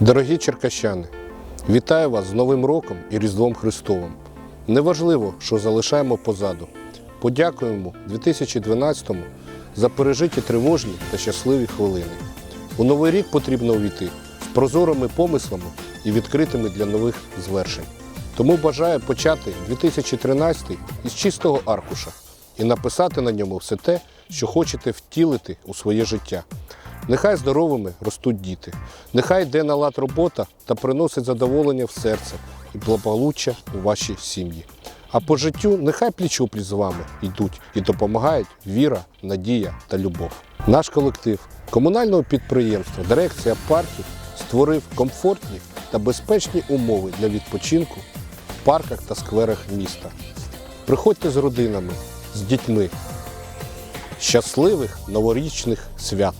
Дорогі черкащани, вітаю вас з Новим роком і Різдвом Христовим. Неважливо, що залишаємо позаду. Подякуємо 2012-му за пережиті тривожні та щасливі хвилини. У новий рік потрібно увійти з прозорими помислами і відкритими для нових звершень. Тому бажаю почати 2013 із чистого аркуша і написати на ньому все те, що хочете втілити у своє життя. Нехай здоровими ростуть діти, нехай йде на лад робота та приносить задоволення в серце і благополуччя у ваші сім'ї. А по життю нехай пліч-опліч з вами йдуть і допомагають віра, надія та любов. Наш колектив комунального підприємства Дирекція парків створив комфортні та безпечні умови для відпочинку в парках та скверах міста. Приходьте з родинами, з дітьми. Щасливих новорічних свят!